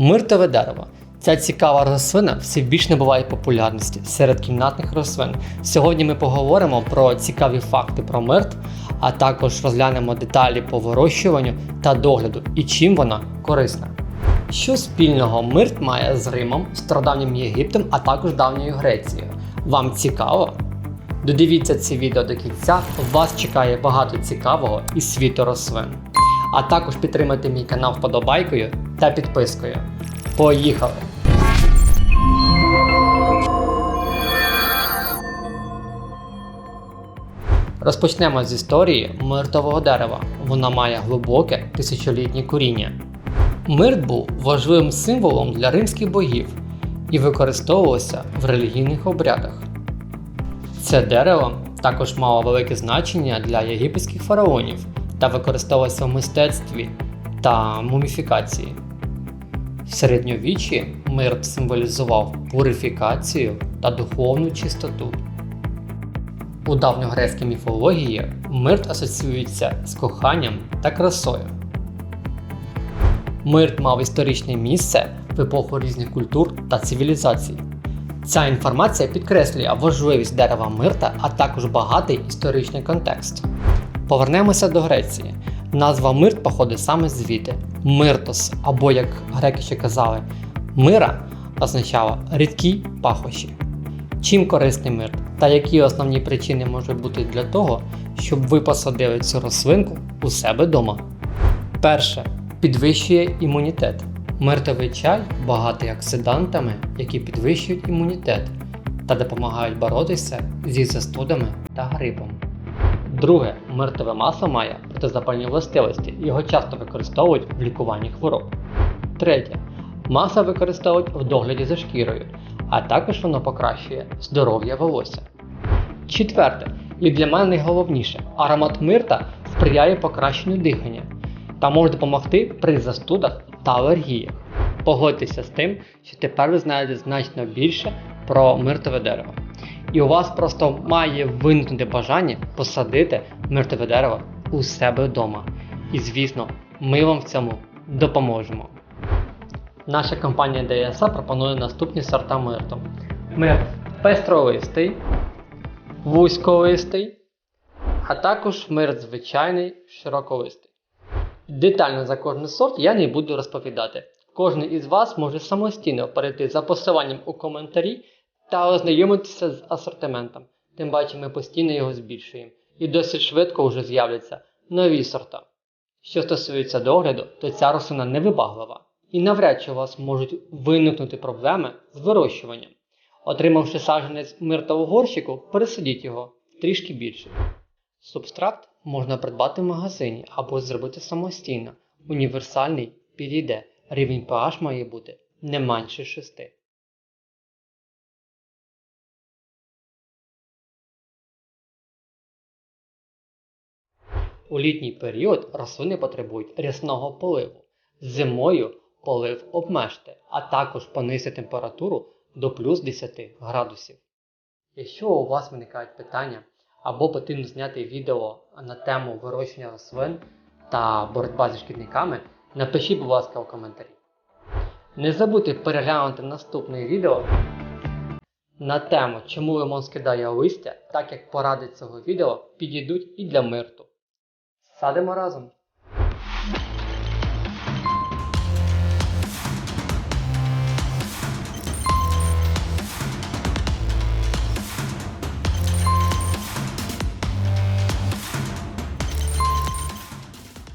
Миртове дерево. Ця цікава рослина все більш набуває популярності серед кімнатних рослин. Сьогодні ми поговоримо про цікаві факти про мирт, а також розглянемо деталі по вирощуванню та догляду і чим вона корисна. Що спільного мирт має з Римом, стародавнім Єгиптом, а також давньою Грецією? Вам цікаво? Додивіться це відео до кінця, вас чекає багато цікавого із світу рослин. А також підтримайте мій канал вподобайкою та підпискою. Поїхали! Розпочнемо з історії миртового дерева. Вона має глибоке тисячолітнє коріння. Мирт був важливим символом для римських богів і використовувався в релігійних обрядах. Це дерево також мало велике значення для єгипетських фараонів та використовувалося в мистецтві та муміфікації. В середньовіччі мирт символізував пурифікацію та духовну чистоту. У давньогрецькій міфології мирт асоціюється з коханням та красою. Мирт мав історичне місце в епоху різних культур та цивілізацій. Ця інформація підкреслює важливість дерева мирта, а також багатий історичний контекст. Повернемося до Греції. Назва мирт походить саме звідти. Миртос, або як греки ще казали, мира означало рідкі пахощі. Чим корисний мирт та які основні причини можуть бути для того, щоб ви посадили цю рослинку у себе вдома? Перше підвищує імунітет. Миртовий чай багатий оксидантами, які підвищують імунітет та допомагають боротися зі застудами та грипом. Друге, миртове масло має протизапальні властивості, його часто використовують в лікуванні хвороб. Третє, масло використовують в догляді за шкірою, а також воно покращує здоров'я волосся. Четверте, і для мене найголовніше, аромат мирта сприяє покращенню дихання та може допомогти при застудах та алергіях. Погодьтеся з тим, що тепер ви знаєте значно більше про миртове дерево. І у вас просто має виникнути бажання посадити миртове дерево у себе вдома. І звісно, ми вам в цьому допоможемо. Наша компанія DSA пропонує наступні сорта мирту. Мирт пестролистий, вузьколистий, а також мирт звичайний широколистий. Детально за кожний сорт я не буду розповідати. Кожен із вас може самостійно перейти за посиланням у коментарі та ознайомитися з асортиментом. Тим паче ми постійно його збільшуємо і досить швидко вже з'являться нові сорта. Що стосується догляду, то ця рослина невибаглива і навряд чи у вас можуть виникнути проблеми з вирощуванням. Отримавши саджанець миртового горщику, пересадіть його трішки більше. Субстракт можна придбати в магазині або зробити самостійно. Універсальний підійде. Рівень pH має бути не менше 6. У літній період рослини потребують рясного поливу. Зимою полив обмежте, а також понизьте температуру до плюс 10 градусів. Якщо у вас виникають питання або потрібно зняти відео на тему вирощення рослин та боротьба зі шкідниками, напишіть, будь ласка, у коментарі. Не забудьте переглянути наступне відео на тему, чому лимон скидає листя, так як поради цього відео підійдуть і для мирту. Садимо разом!